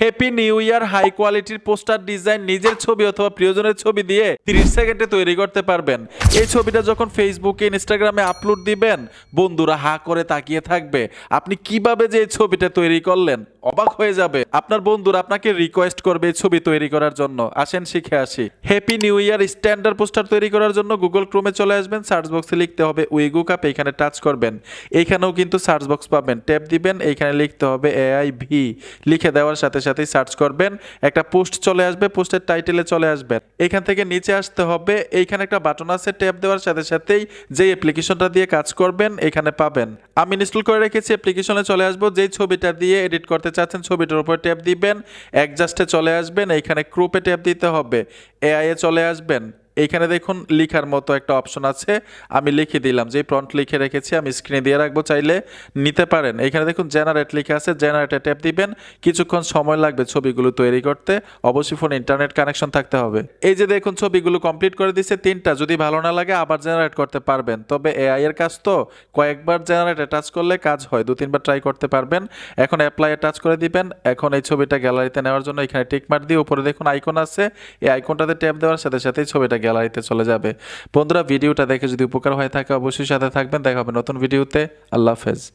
Happy new year high কোয়ালিটির poster design নিজের ছবি অথবা প্রিয়জনের ছবি দিয়ে 30 সেকেন্ডে তৈরি করতে পারবেন। এই ছবিটা যখন ফেসবুকে ইনস্টাগ্রামে আপলোড দিবেন, বন্ধুরা হা করে তাকিয়ে থাকবে। আপনি কীভাবে যে এই ছবিটা তৈরি করলেন, অবাক হয়ে যাবে। আপনার বন্ধুরা আপনাকে রিকোয়েস্ট করবে এই ছবি তৈরি করার জন্য। আসেন, শিখে আসি। Happy new year standard poster তৈরি করার জন্য গুগল ক্রোমে চলে আসবেন সার্চ বক্সে লিখতে হবে উইগু কাপ এখানে টাচ করবেন। এইখানেও কিন্তু সার্চ বক্স পাবেন। ট্যাপ দিবেন এইখানে লিখতে হবে এআই ভি লিখে দেওয়ার সাথে সাথেই সার্চ করবেন, একটা পোস্ট চলে আসবে, পোস্টের টাইটেলে চলে আসবেন এখান থেকে নিচে আসতে হবে, এইখানে একটা বাটন আছে ট্যাপ দেওয়ার সাথে সাথেই যে অ্যাপ্লিকেশনটা দিয়ে কাজ করবেন, এখানে পাবেন। আমি ইনস্টল করে রেখেছি অ্যাপ্লিকেশনে চলে আসব, যেই ছবিটা দিয়ে এডিট করতে চাচ্ছেন, ছবিটার উপর ট্যাপ দিবেন অ্যাডজাস্টে চলে আসবেন, এইখানে ক্রুপে ট্যাপ দিতে হবে এআই এ চলে আসবেন। এইখানে দেখুন লিখার মতো একটা অপশন আছে। আমি লিখে দিলাম যে প্রন্ট লিখে রেখেছি, আমি স্ক্রিনে দিয়ে রাখব, চাইলে নিতে পারেন। এখানে দেখুন জেনারেট লিখে আছে জেনারেটে ট্যাপ দিবেন, কিছুক্ষণ সময় লাগবে ছবিগুলো তৈরি করতে। অবশ্যই ফোন ইন্টারনেট কানেকশন থাকতে হবে। এই যে দেখুন ছবিগুলো কমপ্লিট করে দিচ্ছে তিনটা যদি ভালো না লাগে আবার জেনারেট করতে পারবেন। তবে এআই এর কাজ তো, কয়েকবার জেনারেটে টাচ করলে কাজ হয়, দু, তিনবার ট্রাই করতে পারবেন। এখন অ্যাপ্লাই টাচ করে দিবেন, এখন এই ছবিটা গ্যালারিতে নেওয়ার জন্য এখানে টিক মার দিয়ে উপরে দেখুন আইকন আছে। এই আইকনটাতে ট্যাপ দেওয়ার সাথে সাথেই ছবিটা গ্যালারিতে চলে যাবে। বন্ধুরা, ভিডিওটা দেখে যদি উপকার হয়ে থাকে, অবশ্যই সাথে থাকবেন। দেখা হবে নতুন ভিডিওতে। আল্লাহ হাফেজ।